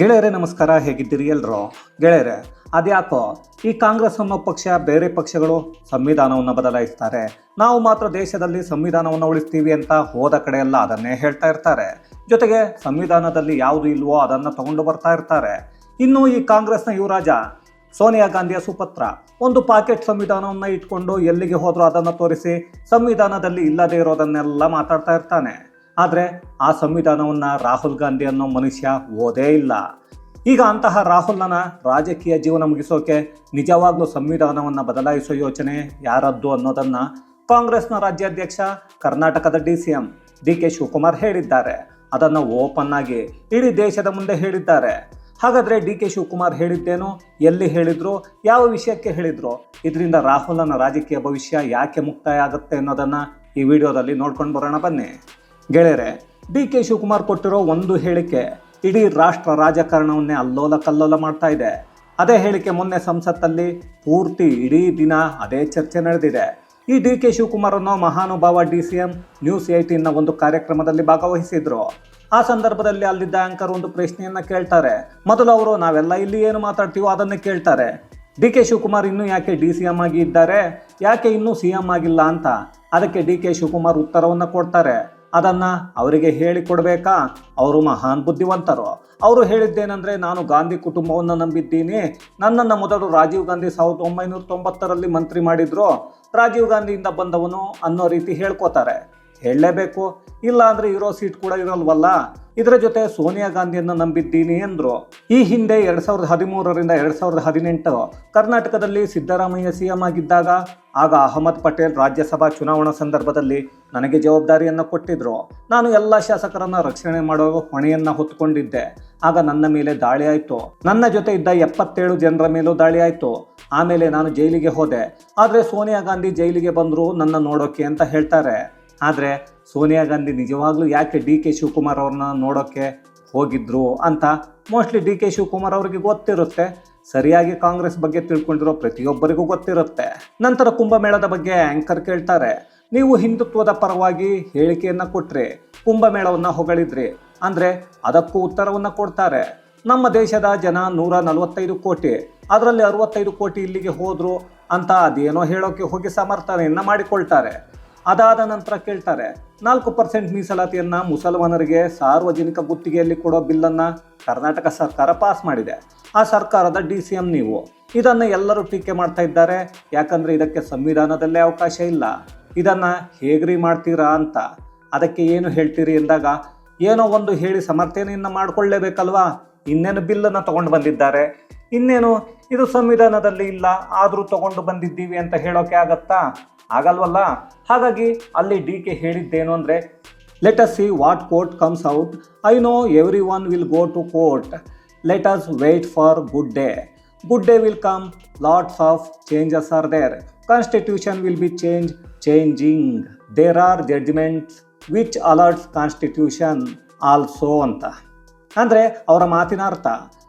ಗೆಳೆಯರೇ, ನಮಸ್ಕಾರ. ಹೇಗಿದ್ದೀರಿ ಎಲ್ಲರೂ ಗೆಳೆಯರೆ, ಅದ್ಯಾಕೋ? ಈ ಕಾಂಗ್ರೆಸ್ ಅನ್ನೋ ಪಕ್ಷ ಬೇರೆ ಪಕ್ಷಗಳು ಸಂವಿಧಾನವನ್ನು ಬದಲಾಯಿಸ್ತಾರೆ. ನಾವು ಮಾತ್ರ ದೇಶದಲ್ಲಿ ಸಂವಿಧಾನವನ್ನು ಉಳಿಸ್ತೀವಿ ಅಂತ ಹೋದ ಕಡೆ ಎಲ್ಲ ಅದನ್ನೇ ಹೇಳ್ತಾ ಇರ್ತಾರೆ. ಜೊತೆಗೆ ಸಂವಿಧಾನದಲ್ಲಿ ಯಾವುದು ಇಲ್ವೋ ಅದನ್ನು ತಗೊಂಡು ಬರ್ತಾ ಇರ್ತಾರೆ. ಇನ್ನು ಈ ಕಾಂಗ್ರೆಸ್ನ ಯುವರಾಜ ಸೋನಿಯಾ ಗಾಂಧಿಯ ಸುಪತ್ರ, ಒಂದು ಪಾಕೆಟ್ ಸಂವಿಧಾನವನ್ನು ಇಟ್ಕೊಂಡು ಎಲ್ಲಿಗೆ ಹೋದರೂ ಅದನ್ನು ತೋರಿಸಿ ಸಂವಿಧಾನದಲ್ಲಿ ಇಲ್ಲದೇ ಇರೋದನ್ನೆಲ್ಲ ಮಾತಾಡ್ತಾ ಇರ್ತಾನೆ. ಆದರೆ ಆ ಸಂವಿಧಾನವನ್ನು ರಾಹುಲ್ ಗಾಂಧಿ ಅನ್ನೋ ಮನುಷ್ಯ ಓದೇ ಇಲ್ಲ. ಈಗ ಅಂತಹ ರಾಹುಲ್ನ ರಾಜಕೀಯ ಜೀವನ ಮುಗಿಸೋಕೆ ನಿಜವಾಗ್ಲೂ ಸಂವಿಧಾನವನ್ನು ಬದಲಾಯಿಸೋ ಯೋಚನೆ ಯಾರದ್ದು ಅನ್ನೋದನ್ನು ಕಾಂಗ್ರೆಸ್ನ ರಾಜ್ಯಾಧ್ಯಕ್ಷ, ಕರ್ನಾಟಕದ D C M D K Shivakumar ಹೇಳಿದ್ದಾರೆ. ಅದನ್ನು ಓಪನ್ ಆಗಿ ಇಡೀ ದೇಶದ ಮುಂದೆ ಹೇಳಿದ್ದಾರೆ. ಹಾಗಾದರೆ ಡಿ ಕೆ ಶಿವಕುಮಾರ್ ಹೇಳಿದ್ದೇನು? ಎಲ್ಲಿ ಹೇಳಿದ್ರು? ಯಾವ ವಿಷಯಕ್ಕೆ ಹೇಳಿದ್ರು? ಇದರಿಂದ ರಾಹುಲನ ರಾಜಕೀಯ ಭವಿಷ್ಯ ಯಾಕೆ ಮುಕ್ತಾಯ ಆಗುತ್ತೆ ಅನ್ನೋದನ್ನು ಈ ವಿಡಿಯೋದಲ್ಲಿ ನೋಡ್ಕೊಂಡು ಬರೋಣ ಬನ್ನಿ. ಗೆಳೆಯರೆ, ಡಿ ಕೆ ಶಿವಕುಮಾರ್ ಕೊಟ್ಟಿರೋ ಒಂದು ಹೇಳಿಕೆ ಇಡೀ ರಾಷ್ಟ್ರ ರಾಜಕಾರಣವನ್ನೇ ಅಲ್ಲೋಲ ಕಲ್ಲೋಲ ಮಾಡ್ತಾ ಇದೆ. ಅದೇ ಹೇಳಿಕೆ ಮೊನ್ನೆ ಸಂಸತ್ತಲ್ಲಿ ಪೂರ್ತಿ ಇಡೀ ದಿನ ಅದೇ ಚರ್ಚೆ ನಡೆದಿದೆ. ಈ ಡಿ ಕೆ ಶಿವಕುಮಾರ್ ಅನ್ನೋ ಮಹಾನುಭಾವ ಡಿ ಸಿ ಎಂ ನ್ಯೂಸ್ ಏಯ್ಟೀನ್ನ ಒಂದು ಕಾರ್ಯಕ್ರಮದಲ್ಲಿ ಭಾಗವಹಿಸಿದ್ರು. ಆ ಸಂದರ್ಭದಲ್ಲಿ ಅಲ್ಲಿದ್ದ ಆಂಕರ್ ಒಂದು ಪ್ರಶ್ನೆಯನ್ನ ಕೇಳ್ತಾರೆ. ಮೊದಲು ಅವರು, ನಾವೆಲ್ಲ ಇಲ್ಲಿ ಏನು ಮಾತಾಡ್ತೀವೋ ಅದನ್ನು ಕೇಳ್ತಾರೆ. ಡಿ ಕೆ ಶಿವಕುಮಾರ್ ಇನ್ನೂ ಯಾಕೆ ಡಿ ಸಿ ಎಂ ಆಗಿ ಇದ್ದಾರೆ? ಯಾಕೆ ಇನ್ನೂ ಸಿ ಎಂ ಆಗಿಲ್ಲ ಅಂತ? ಅದಕ್ಕೆ ಡಿ ಕೆ ಶಿವಕುಮಾರ್ ಉತ್ತರವನ್ನು ಕೊಡ್ತಾರೆ. ಅದನ್ನು ಅವರಿಗೆ ಹೇಳಿಕೊಡ್ಬೇಕಾ ಅವರು ಮಹಾನ್ ಬುದ್ಧಿವಂತರು. ಅವರು ಹೇಳಿದ್ದೇನೆಂದರೆ, ನಾನು ಗಾಂಧಿ ಕುಟುಂಬವನ್ನು ನಂಬಿದ್ದೀನಿ. ನನ್ನನ್ನು ಮೊದಲು ರಾಜೀವ್ ಗಾಂಧಿ ಸಾವಿರದ ಒಂಬೈನೂರ ತೊಂಬತ್ತರಲ್ಲಿ ಮಂತ್ರಿ ಮಾಡಿದ್ರು. ರಾಜೀವ್ ಗಾಂಧಿಯಿಂದ ಬಂದವನು ಅನ್ನೋ ರೀತಿ ಹೇಳ್ಕೋತಾರೆ. ಹೇಳಲೇಬೇಕು. ಇಲ್ಲ ಅಂದ್ರೆ ಇರೋ ಸೀಟ್ ಕೂಡ ಇರಲ್ವಲ್ಲ? ಇದರ ಜೊತೆ ಸೋನಿಯಾ ಗಾಂಧಿಯನ್ನು ನಂಬಿದ್ದೀನಿ ಎಂದರು. ಈ ಹಿಂದೆ ಎರಡು ಸಾವಿರದ ಹದಿಮೂರರಿಂದ ಎರಡು ಸಾವಿರದ ಹದಿನೆಂಟು ಕರ್ನಾಟಕದಲ್ಲಿ ಸಿದ್ದರಾಮಯ್ಯ ಸಿ ಎಂ ಆಗಿದ್ದಾಗ, ಆಗ ಅಹಮದ್ ಪಟೇಲ್ ರಾಜ್ಯಸಭಾ ಚುನಾವಣಾ ಸಂದರ್ಭದಲ್ಲಿ ನನಗೆ ಜವಾಬ್ದಾರಿಯನ್ನು ಕೊಟ್ಟಿದ್ರು. ನಾನು ಎಲ್ಲ ಶಾಸಕರನ್ನು ರಕ್ಷಣೆ ಮಾಡೋ ಹೊಣೆಯನ್ನು ಹೊತ್ತುಕೊಂಡಿದ್ದೆ ಆಗ ನನ್ನ ಮೇಲೆ ದಾಳಿ ಆಯಿತು. ನನ್ನ ಜೊತೆ ಇದ್ದ ಎಪ್ಪತ್ತೇಳು ಜನರ ಮೇಲೂ ದಾಳಿ ಆಯಿತು. ಆಮೇಲೆ ನಾನು ಜೈಲಿಗೆ ಹೋದೆ. ಆದರೆ ಸೋನಿಯಾ ಗಾಂಧಿ ಜೈಲಿಗೆ ಬಂದರು ನನ್ನ ನೋಡೋಕೆ ಅಂತ ಹೇಳ್ತಾರೆ. ಆದರೆ ಸೋನಿಯಾ ಗಾಂಧಿ ನಿಜವಾಗ್ಲೂ ಯಾಕೆ ಡಿ ಕೆ ಶಿವಕುಮಾರ್ ಅವ್ರನ್ನ ನೋಡೋಕ್ಕೆ ಹೋಗಿದ್ರು ಅಂತ ಮೋಸ್ಟ್ಲಿ ಡಿ ಕೆ ಶಿವಕುಮಾರ್ ಅವರಿಗೆ ಗೊತ್ತಿರುತ್ತೆ. ಸರಿಯಾಗಿ ಕಾಂಗ್ರೆಸ್ ಬಗ್ಗೆ ತಿಳ್ಕೊಂಡಿರೋ ಪ್ರತಿಯೊಬ್ಬರಿಗೂ ಗೊತ್ತಿರುತ್ತೆ. ನಂತರ ಕುಂಭಮೇಳದ ಬಗ್ಗೆ ಆಂಕರ್ ಕೇಳ್ತಾರೆ. ನೀವು ಹಿಂದುತ್ವದ ಪರವಾಗಿ ಹೇಳಿಕೆಯನ್ನು ಕೊಟ್ಟರೆ ಕುಂಭಮೇಳವನ್ನು ಹೊಗಳಿದ್ರಿ. ಅಂದರೆ ಅದಕ್ಕೂ ಉತ್ತರವನ್ನು ಕೊಡ್ತಾರೆ. ನಮ್ಮ ದೇಶದ ಜನ ನೂರ ನಲವತ್ತೈದು ಕೋಟಿ, ಅದರಲ್ಲಿ ಅರವತ್ತೈದು ಕೋಟಿ ಇಲ್ಲಿಗೆ ಹೋದರು ಅಂತ ಅದೇನೋ ಹೇಳೋಕೆ ಹೋಗಿ ಸಮರ್ಥನೆಯನ್ನು ಮಾಡಿಕೊಳ್ತಾರೆ. ಅದಾದ ನಂತರ ಕೇಳ್ತಾರೆ, ನಾಲ್ಕು ಪರ್ಸೆಂಟ್ ಮೀಸಲಾತಿಯನ್ನು ಮುಸಲ್ಮಾನರಿಗೆ ಸಾರ್ವಜನಿಕ ಗುತ್ತಿಗೆಯಲ್ಲಿ ಕೊಡೋ ಬಿಲ್ಲನ್ನು ಕರ್ನಾಟಕ ಸರ್ಕಾರ ಪಾಸ್ ಮಾಡಿದೆ. ಆ ಸರ್ಕಾರದ ಡಿ ಸಿ ಎಂ ನೀವು. ಇದನ್ನು ಎಲ್ಲರೂ ಟೀಕೆ ಮಾಡ್ತಾ ಇದ್ದಾರೆ. ಯಾಕಂದರೆ ಇದಕ್ಕೆ ಸಂವಿಧಾನದಲ್ಲೇ ಅವಕಾಶ ಇಲ್ಲ. ಇದನ್ನು ಹೇಗ್ರಿ ಮಾಡ್ತೀರಾ ಅಂತ. ಅದಕ್ಕೆ ಏನು ಹೇಳ್ತೀರಿ ಎಂದಾಗ, ಏನೋ ಒಂದು ಹೇಳಿ ಸಮರ್ಥನೆಯನ್ನು ಮಾಡಿಕೊಳ್ಳೇಬೇಕಲ್ವಾ? ಇನ್ನೇನು ಬಿಲ್ಲನ್ನು ತಗೊಂಡು ಬಂದಿದ್ದಾರೆ? ಇನ್ನೇನು, ಇದು ಸಂವಿಧಾನದಲ್ಲಿ ಇಲ್ಲ, ಆದರೂ ತಗೊಂಡು ಬಂದಿದ್ದೀವಿ ಅಂತ ಹೇಳೋಕೆ ಆಗತ್ತಾ? ಆಗಲ್ವಲ್ಲ? ಹಾಗಾಗಿ ಅಲ್ಲಿ ಡಿ ಕೆ ಹೇಳಿದ್ದೇನು ಅಂದರೆ let us see what court comes out I know everyone will go to court let us wait for good day good day will come lots of changes are there constitution will be change changing there are judgments which alerts constitution also ಅಂತ. ಅಂದರೆ ಅವರ ಮಾತಿನ ಅರ್ಥ,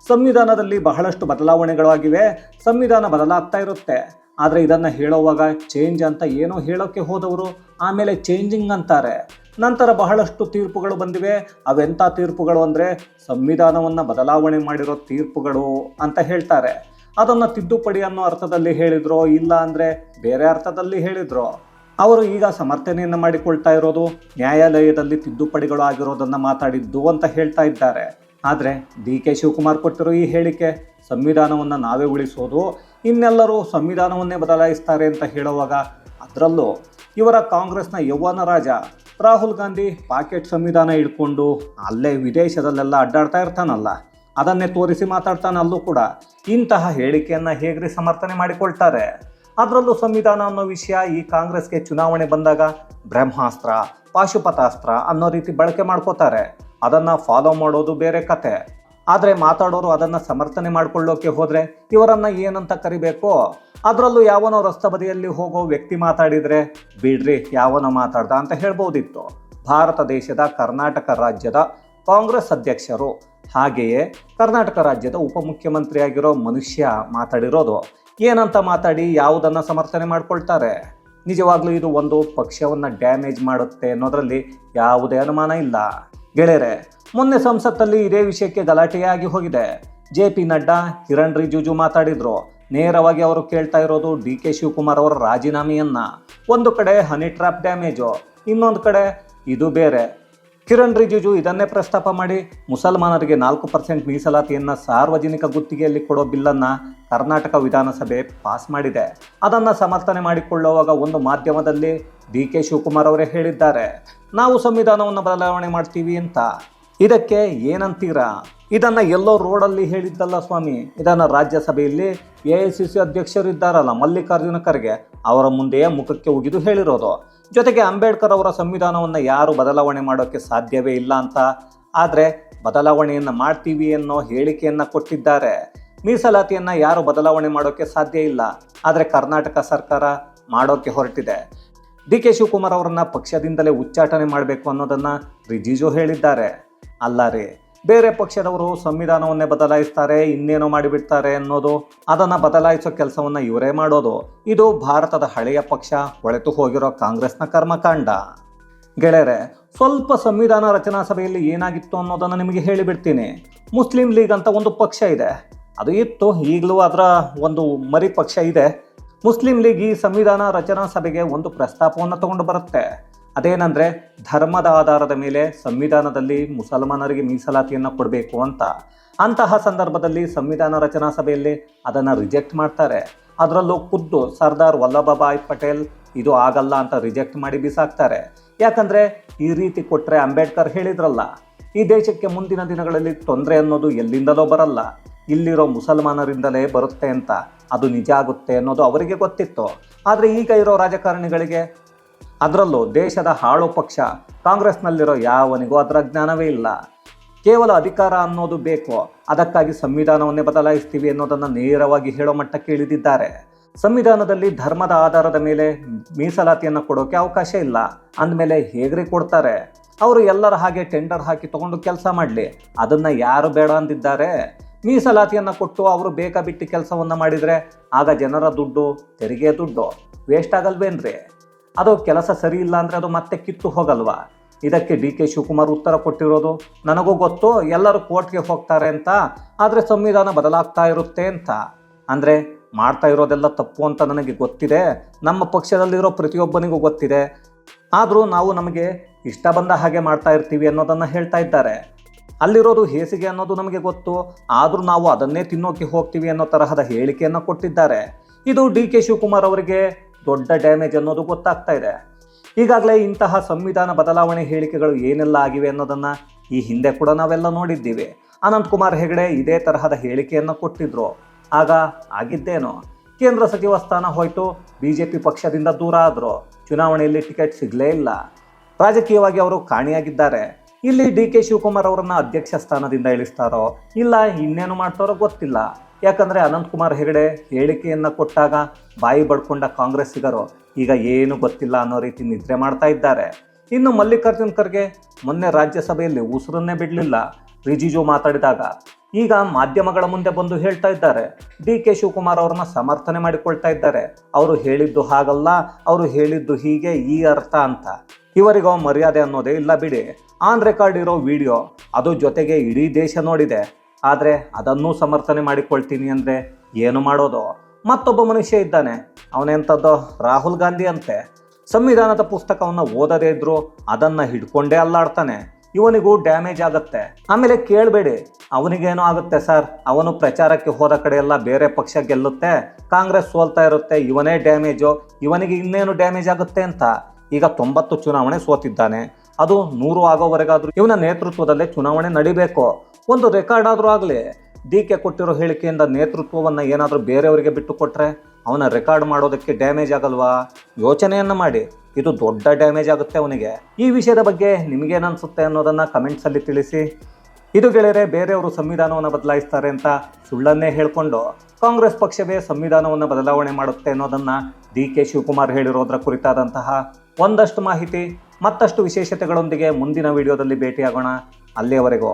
ಸಂವಿಧಾನದಲ್ಲಿ ಬಹಳಷ್ಟು ಬದಲಾವಣೆಗಳಾಗಿವೆ ಸಂವಿಧಾನ ಬದಲಾಗ್ತಾ ಇರುತ್ತೆ. ಆದರೆ ಇದನ್ನು ಹೇಳೋವಾಗ ಚೇಂಜ್ ಅಂತ ಏನೋ ಹೇಳೋಕ್ಕೆ ಹೋದವರು ಆಮೇಲೆ ಚೇಂಜಿಂಗ್ ಅಂತಾರೆ. ನಂತರ ಬಹಳಷ್ಟು ತೀರ್ಪುಗಳು ಬಂದಿವೆ. ಅವೆಂಥ ತೀರ್ಪುಗಳು ಅಂದರೆ ಸಂವಿಧಾನವನ್ನು ಬದಲಾವಣೆ ಮಾಡಿರೋ ತೀರ್ಪುಗಳು ಅಂತ ಹೇಳ್ತಾರೆ. ಅದನ್ನು ತಿದ್ದುಪಡಿ ಅನ್ನೋ ಅರ್ಥದಲ್ಲಿ ಹೇಳಿದ್ರು ಇಲ್ಲ ಅಂದರೆ ಬೇರೆ ಅರ್ಥದಲ್ಲಿ ಹೇಳಿದ್ರು? ಅವರು ಈಗ ಸಮರ್ಥನೆಯನ್ನು ಮಾಡಿಕೊಳ್ತಾ ಇರೋದು, ನ್ಯಾಯಾಲಯದಲ್ಲಿ ತಿದ್ದುಪಡಿಗಳು ಆಗಿರೋದನ್ನು ಮಾತಾಡಿದ್ದು ಅಂತ ಹೇಳ್ತಾ ಇದ್ದಾರೆ. ಆದರೆ ಡಿ ಕೆ ಶಿವಕುಮಾರ್ ಕೊಟ್ಟಿರೋ ಈ ಹೇಳಿಕೆ, ಸಂವಿಧಾನವನ್ನು ನಾವೇ ಉಳಿಸೋದು ಇನ್ನೆಲ್ಲರೂ ಸಂವಿಧಾನವನ್ನೇ ಬದಲಾಯಿಸ್ತಾರೆ ಅಂತ ಹೇಳುವಾಗ ಅದರಲ್ಲೂ ಇವರ ಕಾಂಗ್ರೆಸ್ನ ಯೌವನ ರಾಜ ರಾಹುಲ್ ಗಾಂಧಿ ಪಾಕೆಟ್ ಸಂವಿಧಾನ ಇಟ್ಕೊಂಡು ಅಲ್ಲೇ ವಿದೇಶದಲ್ಲೆಲ್ಲ ಅಡ್ಡಾಡ್ತಾ ಇರ್ತಾನಲ್ಲ, ಅದನ್ನೇ ತೋರಿಸಿ ಮಾತಾಡ್ತಾನೆ ಅಲ್ಲೂ ಕೂಡ. ಇಂತಹ ಹೇಳಿಕೆಯನ್ನು ಹೇಗ್ರಿ ಸಮರ್ಥನೆ ಮಾಡಿಕೊಳ್ತಾರೆ? ಅದರಲ್ಲೂ ಸಂವಿಧಾನ ಅನ್ನೋ ವಿಷಯ ಈ ಕಾಂಗ್ರೆಸ್ಗೆ ಚುನಾವಣೆ ಬಂದಾಗ ಬ್ರಹ್ಮಾಸ್ತ್ರ, ಪಾಶುಪತಾಸ್ತ್ರ ಅನ್ನೋ ರೀತಿ ಬಳಕೆ ಮಾಡ್ಕೋತಾರೆ. ಅದನ್ನು ಫಾಲೋ ಮಾಡೋದು ಬೇರೆ ಕತೆ. ಆದರೆ ಮಾತಾಡೋರು ಅದನ್ನು ಸಮರ್ಥನೆ ಮಾಡ್ಕೊಳ್ಳೋಕೆ ಹೋದರೆ ಇವರನ್ನು ಏನಂತ ಕರಿಬೇಕು? ಅದರಲ್ಲೂ ಯಾವನೋ ರಸ್ತೆ ಬದಿಯಲ್ಲಿ ಹೋಗೋ ವ್ಯಕ್ತಿ ಮಾತಾಡಿದರೆ, ಬಿಡ್ರಿ, ಯಾವನೋ ಮಾತಾಡ್ದ ಅಂತ ಹೇಳ್ಬೋದಿತ್ತು. ಭಾರತ ದೇಶದ ಕರ್ನಾಟಕ ರಾಜ್ಯದ ಕಾಂಗ್ರೆಸ್ ಅಧ್ಯಕ್ಷರು. ಹಾಗೆಯೇ ಕರ್ನಾಟಕ ರಾಜ್ಯದ ಉಪಮುಖ್ಯಮಂತ್ರಿಯಾಗಿರೋ ಮನುಷ್ಯ ಮಾತಾಡಿರೋದು. ಏನಂತ ಮಾತಾಡಿ ಯಾವುದನ್ನು ಸಮರ್ಥನೆ ಮಾಡಿಕೊಳ್ತಾರೆ? ನಿಜವಾಗ್ಲೂ ಇದು ಒಂದು ಪಕ್ಷವನ್ನು ಡ್ಯಾಮೇಜ್ ಮಾಡುತ್ತೆ ಅನ್ನೋದರಲ್ಲಿ ಯಾವುದೇ ಅನುಮಾನ ಇಲ್ಲ. ಗೆಳೆಯರೆ ಮೊನ್ನೆ ಸಂಸತ್ತಲ್ಲಿ ಇದೇ ವಿಷಯಕ್ಕೆ ಗಲಾಟೆಯಾಗಿ ಹೋಗಿದೆ. ಜೆ ಪಿ ನಡ್ಡಾ, ಕಿರಣ್ ರಿಜಿಜು ಮಾತಾಡಿದ್ರು. ನೇರವಾಗಿ ಅವರು ಕೇಳ್ತಾ ಇರೋದು ಡಿ ಕೆ ಶಿವಕುಮಾರ್ ಅವರ ರಾಜೀನಾಮೆಯನ್ನ. ಒಂದು ಕಡೆ ಹನಿ ಟ್ರಾಪ್ ಡ್ಯಾಮೇಜು, ಇನ್ನೊಂದು ಕಡೆ ಇದು ಬೇರೆ. ಕಿರಣ್ ರಿಜಿಜು ಇದನ್ನೇ ಪ್ರಸ್ತಾಪ ಮಾಡಿ ಮುಸಲ್ಮಾನರಿಗೆ ನಾಲ್ಕು ಪರ್ಸೆಂಟ್ ಮೀಸಲಾತಿಯನ್ನು ಸಾರ್ವಜನಿಕ ಗುತ್ತಿಗೆಯಲ್ಲಿ ಕೊಡೋ ಬಿಲ್ಲನ್ನು ಕರ್ನಾಟಕ ವಿಧಾನಸಭೆ ಪಾಸ್ ಮಾಡಿದೆ. ಅದನ್ನು ಸಮರ್ಥನೆ ಮಾಡಿಕೊಳ್ಳುವಾಗ ಒಂದು ಮಾಧ್ಯಮದಲ್ಲಿ ಡಿ ಕೆ ಶಿವಕುಮಾರ್ ಅವರೇ ಹೇಳಿದ್ದಾರೆ. ನಾವು ಸಂವಿಧಾನವನ್ನು ಬದಲಾವಣೆ ಮಾಡ್ತೀವಿ ಅಂತ. ಇದಕ್ಕೆ ಏನಂತೀರಾ? ಇದನ್ನು ಎಲ್ಲೋ ರೋಡಲ್ಲಿ ಹೇಳಿದ್ದಲ್ಲ ಸ್ವಾಮಿ. ಇದನ್ನು ರಾಜ್ಯಸಭೆಯಲ್ಲಿ ಎ ಐ ಸಿ ಸಿ ಅಧ್ಯಕ್ಷರು ಇದ್ದಾರಲ್ಲ ಮಲ್ಲಿಕಾರ್ಜುನ ಖರ್ಗೆ, ಅವರ ಮುಂದೆಯೇ ಮುಖಕ್ಕೆ ಉಗಿದು ಹೇಳಿರೋದು. ಜೊತೆಗೆ ಅಂಬೇಡ್ಕರ್ ಅವರ ಸಂವಿಧಾನವನ್ನು ಯಾರು ಬದಲಾವಣೆ ಮಾಡೋಕ್ಕೆ ಸಾಧ್ಯವೇ ಇಲ್ಲ ಅಂತ. ಆದರೆ ಬದಲಾವಣೆಯನ್ನು ಮಾಡ್ತೀವಿ ಅನ್ನೋ ಹೇಳಿಕೆಯನ್ನು ಕೊಟ್ಟಿದ್ದಾರೆ. ಮೀಸಲಾತಿಯನ್ನು ಯಾರು ಬದಲಾವಣೆ ಮಾಡೋಕ್ಕೆ ಸಾಧ್ಯ ಇಲ್ಲ. ಆದರೆ ಕರ್ನಾಟಕ ಸರ್ಕಾರ ಮಾಡೋಕ್ಕೆ ಹೊರಟಿದೆ. ಡಿ ಕೆ ಶಿವಕುಮಾರ್ ಅವರನ್ನು ಪಕ್ಷದಿಂದಲೇ ಉಚ್ಚಾಟನೆ ಮಾಡಬೇಕು ಅನ್ನೋದನ್ನು ರಿಜಿಜು ಹೇಳಿದ್ದಾರೆ. ಅಲ್ಲ ರೀ. ಬೇರೆ ಪಕ್ಷದವರು ಸಂವಿಧಾನವನ್ನೇ ಬದಲಾಯಿಸ್ತಾರೆ, ಇನ್ನೇನೋ ಮಾಡಿಬಿಡ್ತಾರೆ ಅನ್ನೋದು, ಅದನ್ನು ಬದಲಾಯಿಸೋ ಕೆಲಸವನ್ನು ಇವರೇ ಮಾಡೋದು. ಇದು ಭಾರತದ ಹಳೆಯ ಪಕ್ಷ, ಹೊಳೆತು ಹೋಗಿರೋ ಕಾಂಗ್ರೆಸ್ನ ಕರ್ಮಕಾಂಡ. ಗೆಳೆಯರೆ, ಸ್ವಲ್ಪ ಸಂವಿಧಾನ ರಚನಾ ಸಭೆಯಲ್ಲಿ ಏನಾಗಿತ್ತು ಅನ್ನೋದನ್ನು ನಿಮಗೆ ಹೇಳಿಬಿಡ್ತೀನಿ. ಮುಸ್ಲಿಂ ಲೀಗ್ ಅಂತ ಒಂದು ಪಕ್ಷ ಇದೆ. ಅದು ಇತ್ತು, ಈಗಲೂ ಅದರ ಒಂದು ಮರಿ ಪಕ್ಷ ಇದೆ. ಮುಸ್ಲಿಂ ಲೀಗ್ ಈ ಸಂವಿಧಾನ ರಚನಾ ಸಭೆಗೆ ಒಂದು ಪ್ರಸ್ತಾಪವನ್ನು ತಗೊಂಡು ಬರುತ್ತೆ. ಅದೇನಂದ್ರೆ ಧರ್ಮದ ಆಧಾರದ ಮೇಲೆ ಸಂವಿಧಾನದಲ್ಲಿ ಮುಸಲ್ಮಾನರಿಗೆ ಮೀಸಲಾತಿಯನ್ನು ಕೊಡಬೇಕು ಅಂತ. ಅಂತಹ ಸಂದರ್ಭದಲ್ಲಿ ಸಂವಿಧಾನ ರಚನಾ ಸಭೆಯಲ್ಲಿ ಅದನ್ನು ರಿಜೆಕ್ಟ್ ಮಾಡ್ತಾರೆ. ಅದರಲ್ಲೂ ಖುದ್ದು ಸರ್ದಾರ್ ವಲ್ಲಭಭಾಯ್ ಪಟೇಲ್ ಇದು ಆಗಲ್ಲ ಅಂತ ರಿಜೆಕ್ಟ್ ಮಾಡಿ ಬಿಸಾಕ್ತಾರೆ. ಯಾಕಂದರೆ ಈ ರೀತಿ ಕೊಟ್ಟರೆ ಅಂಬೇಡ್ಕರ್ ಹೇಳಿದ್ರಲ್ಲ, ಈ ದೇಶಕ್ಕೆ ಮುಂದಿನ ದಿನಗಳಲ್ಲಿ ತೊಂದರೆ ಅನ್ನೋದು ಎಲ್ಲಿಂದಲೋ ಬರಲ್ಲ. ಇಲ್ಲಿರೋ ಮುಸಲ್ಮಾನರಿಂದಲೇ ಬರುತ್ತೆ ಅಂತ ಅದು ನಿಜ ಆಗುತ್ತೆ ಅನ್ನೋದು ಅವರಿಗೆ ಗೊತ್ತಿತ್ತು. ಆದರೆ ಈಗ ಇರೋ ರಾಜಕಾರಣಿಗಳಿಗೆ ಅದರಲ್ಲೂ ದೇಶದ ಹಾಳು ಪಕ್ಷ ಕಾಂಗ್ರೆಸ್ನಲ್ಲಿರೋ ಯಾವನಿಗೂ ಅದರ ಜ್ಞಾನವೇ ಇಲ್ಲ. ಕೇವಲ ಅಧಿಕಾರ ಅನ್ನೋದು ಬೇಕು, ಅದಕ್ಕಾಗಿ ಸಂವಿಧಾನವನ್ನೇ ಬದಲಾಯಿಸ್ತೀವಿ ಅನ್ನೋದನ್ನು ನೇರವಾಗಿ ಹೇಳೋ ಮಟ್ಟಕ್ಕೆ ಇಳಿದಿದ್ದಾರೆ. ಸಂವಿಧಾನದಲ್ಲಿ ಧರ್ಮದ ಆಧಾರದ ಮೇಲೆ ಮೀಸಲಾತಿಯನ್ನು ಕೊಡೋಕೆ ಅವಕಾಶ ಇಲ್ಲ. ಅಂದಮೇಲೆ ಹೇಗ್ರಿ ಕೊಡ್ತಾರೆ? ಅವರು ಎಲ್ಲರ ಹಾಗೆ ಟೆಂಡರ್ ಹಾಕಿ ತಗೊಂಡು ಕೆಲಸ ಮಾಡಲಿ. ಅದನ್ನು ಯಾರು ಬೇಡ ಅಂದಿದ್ದಾರೆ? ಮೀಸಲಾತಿಯನ್ನು ಕೊಟ್ಟು ಅವರು ಬೇಕಾ ಬಿಟ್ಟು ಕೆಲಸವನ್ನು ಮಾಡಿದರೆ ಆಗ ಜನರ ದುಡ್ಡು ತೆರಿಗೆ ದುಡ್ಡು ವೇಸ್ಟ್ ಆಗಲ್ವೇನ್ರಿ? ಅದು ಕೆಲಸ ಸರಿ ಇಲ್ಲ ಅಂದರೆ ಅದು ಮತ್ತೆ ಕಿತ್ತು ಹೋಗಲ್ವಾ? ಇದಕ್ಕೆ ಡಿ ಕೆ ಶಿವಕುಮಾರ್ ಉತ್ತರ ಕೊಟ್ಟಿರೋದು. ನನಗೂ ಗೊತ್ತು, ಎಲ್ಲರೂ ಕೋರ್ಟ್ಗೆ ಹೋಗ್ತಾರೆ ಅಂತ. ಆದರೆ ಸಂವಿಧಾನ ಬದಲಾಗ್ತಾ ಇರುತ್ತೆ ಅಂತ. ಅಂದರೆ ಮಾಡ್ತಾ ಇರೋದೆಲ್ಲ ತಪ್ಪು ಅಂತ ನನಗೆ ಗೊತ್ತಿದೆ. ನಮ್ಮ ಪಕ್ಷದಲ್ಲಿರೋ ಪ್ರತಿಯೊಬ್ಬನಿಗೂ ಗೊತ್ತಿದೆ. ಆದರೂ ನಾವು ನಮಗೆ ಇಷ್ಟ ಬಂದ ಹಾಗೆ ಮಾಡ್ತಾ ಇರ್ತೀವಿ ಅನ್ನೋದನ್ನು ಹೇಳ್ತಾ ಇದ್ದಾರೆ. ಅಲ್ಲಿರೋದು ಹೇಸಿಗೆ ಅನ್ನೋದು ನಮಗೆ ಗೊತ್ತು. ಆದರೂ ನಾವು ಅದನ್ನೇ ತಿನ್ನೋಕೆ ಹೋಗ್ತೀವಿ ಅನ್ನೋ ತರಹದ ಹೇಳಿಕೆಯನ್ನು ಕೊಟ್ಟಿದ್ದಾರೆ. ಇದು ಡಿ ಕೆ ಶಿವಕುಮಾರ್ ಅವರಿಗೆ ದೊಡ್ಡ ಡ್ಯಾಮೇಜ್ ಅನ್ನೋದು ಗೊತ್ತಾಗ್ತಾ ಇದೆ. ಈಗಾಗಲೇ ಇಂತಹ ಸಂವಿಧಾನ ಬದಲಾವಣೆ ಹೇಳಿಕೆಗಳು ಏನೆಲ್ಲ ಆಗಿವೆ ಅನ್ನೋದನ್ನು ಈ ಹಿಂದೆ ಕೂಡ ನಾವೆಲ್ಲ ನೋಡಿದ್ದೀವಿ. ಅನಂತಕುಮಾರ್ ಹೆಗಡೆ ಇದೇ ತರಹದ ಹೇಳಿಕೆಯನ್ನು ಕೊಟ್ಟಿದ್ರು. ಆಗ ಆಗಿದ್ದೇನೋ? ಕೇಂದ್ರ ಸಚಿವ ಸ್ಥಾನ ಹೋಯಿತು ಬಿ ಜೆ ಪಿ ಪಕ್ಷದಿಂದ ದೂರ ಆದರು. ಚುನಾವಣೆಯಲ್ಲಿ ಟಿಕೆಟ್ ಸಿಗಲೇ ಇಲ್ಲ. ರಾಜಕೀಯವಾಗಿ ಅವರು ಕಾಣಿಯಾಗಿದ್ದಾರೆ. ಇಲ್ಲಿ ಡಿ ಕೆ ಶಿವಕುಮಾರ್ ಅವರನ್ನು ಅಧ್ಯಕ್ಷ ಸ್ಥಾನದಿಂದ ಇಳಿಸ್ತಾರೋ? ಇಲ್ಲ, ಇನ್ನೇನು ಮಾಡ್ತಾರೋ ಗೊತ್ತಿಲ್ಲ. ಯಾಕಂದರೆ ಅನಂತಕುಮಾರ್ ಹೆಗಡೆ ಹೇಳಿಕೆಯನ್ನು ಕೊಟ್ಟಾಗ ಬಾಯಿ ಬಡ್ಕೊಂಡ ಕಾಂಗ್ರೆಸ್ಸಿಗರು ಈಗ ಏನು ಗೊತ್ತಿಲ್ಲ ಅನ್ನೋ ರೀತಿ ನಿದ್ರೆ ಮಾಡ್ತಾ ಇದ್ದಾರೆ. ಇನ್ನು ಮಲ್ಲಿಕಾರ್ಜುನ್ ಖರ್ಗೆ ಮೊನ್ನೆ ರಾಜ್ಯಸಭೆಯಲ್ಲಿ ಉಸಿರನ್ನೇ ಬಿಡಲಿಲ್ಲ, ರಿಜಿಜು ಮಾತಾಡಿದಾಗ. ಈಗ ಮಾಧ್ಯಮಗಳ ಮುಂದೆ ಬಂದು ಹೇಳ್ತಾ ಇದ್ದಾರೆ. ಡಿ ಕೆ ಶಿವಕುಮಾರ್ ಅವ್ರನ್ನ ಸಮರ್ಥನೆ ಮಾಡಿಕೊಳ್ತಾ ಇದ್ದಾರೆ. ಅವರು ಹೇಳಿದ್ದು ಹಾಗಲ್ಲ, ಅವರು ಹೇಳಿದ್ದು ಹೀಗೆ ಈ ಅರ್ಥ ಅಂತ. ಇವರಿಗೋ ಮರ್ಯಾದೆ ಅನ್ನೋದೇ ಇಲ್ಲ ಬಿಡಿ. ಆನ್ ರೆಕಾರ್ಡ್ ಇರೋ ವಿಡಿಯೋ, ಅದು ಜೊತೆಗೆ ಇಡೀ ದೇಶ ನೋಡಿದೆ. ಆದರೆ ಅದನ್ನು ಸಮರ್ಥನೆ ಮಾಡಿಕೊಳ್ತೀನಿ ಅಂದರೆ ಏನು ಮಾಡೋದು? ಮತ್ತೊಬ್ಬ ಮನುಷ್ಯ ಇದ್ದಾನೆ. ಅವನೆಂಥದ್ದು ರಾಹುಲ್ ಗಾಂಧಿ ಅಂತೆ. ಸಂವಿಧಾನದ ಪುಸ್ತಕವನ್ನು ಓದದೇ ಇದ್ರು ಅದನ್ನು ಹಿಡ್ಕೊಂಡೇ ಅಲ್ಲಾಡ್ತಾನೆ. ಇವನಿಗೂ ಡ್ಯಾಮೇಜ್ ಆಗುತ್ತೆ. ಆಮೇಲೆ ಕೇಳಬೇಡಿ, ಅವನಿಗೇನೋ ಆಗುತ್ತೆ ಸರ್? ಅವನು ಪ್ರಚಾರಕ್ಕೆ ಹೋದ ಕಡೆಯೆಲ್ಲ ಬೇರೆ ಪಕ್ಷ ಗೆಲ್ಲುತ್ತೆ, ಕಾಂಗ್ರೆಸ್ ಸೋಲ್ತಾ ಇರುತ್ತೆ, ಇವನೇ ಡ್ಯಾಮೇಜು, ಇವನಿಗೆ ಇನ್ನೇನು ಡ್ಯಾಮೇಜ್ ಆಗುತ್ತೆ ಅಂತ. ಈಗ ತೊಂಬತ್ತು ಚುನಾವಣೆ ಸೋತಿದ್ದಾನೆ. ಅದು ನೂರು ಆಗೋವರೆಗಾದ್ರೂ ಇವನ ನೇತೃತ್ವದಲ್ಲೇ ಚುನಾವಣೆ ನಡಿಬೇಕು. ಒಂದು ರೆಕಾರ್ಡ್ ಆದರೂ ಆಗಲಿ ಡಿ ಕೆ ಕೊಟ್ಟಿರೋ ಹೇಳಿಕೆಯಿಂದ ನೇತೃತ್ವವನ್ನು ಏನಾದರೂ ಬೇರೆಯವರಿಗೆ ಬಿಟ್ಟು ಕೊಟ್ಟರೆ ಅವನ ರೆಕಾರ್ಡ್ ಮಾಡೋದಕ್ಕೆ ಡ್ಯಾಮೇಜ್ ಆಗಲ್ವಾ? ಯೋಚನೆಯನ್ನು ಮಾಡಿ. ಇದು ದೊಡ್ಡ ಡ್ಯಾಮೇಜ್ ಆಗುತ್ತೆ ಅವನಿಗೆ. ಈ ವಿಷಯದ ಬಗ್ಗೆ ನಿಮಗೇನನ್ಸುತ್ತೆ ಅನ್ನೋದನ್ನು ಕಮೆಂಟ್ಸಲ್ಲಿ ತಿಳಿಸಿ. ಇದು ಗೆಳೆಯರೆ, ಬೇರೆಯವರು ಸಂವಿಧಾನವನ್ನು ಬದಲಾಯಿಸ್ತಾರೆ ಅಂತ ಸುಳ್ಳನ್ನೇ ಹೇಳಿಕೊಂಡು ಕಾಂಗ್ರೆಸ್ ಪಕ್ಷವೇ ಸಂವಿಧಾನವನ್ನು ಬದಲಾವಣೆ ಮಾಡುತ್ತೆ ಅನ್ನೋದನ್ನು ಡಿ ಕೆ ಶಿವಕುಮಾರ್ ಹೇಳಿರೋದ್ರ ಕುರಿತಾದಂತಹ ಒಂದಷ್ಟು ಮಾಹಿತಿ, ಮತ್ತಷ್ಟು ವಿಶೇಷತೆಗಳೊಂದಿಗೆ ಮುಂದಿನ ವಿಡಿಯೋದಲ್ಲಿ ಭೇಟಿಯಾಗೋಣ. ಅಲ್ಲಿಯವರೆಗೂ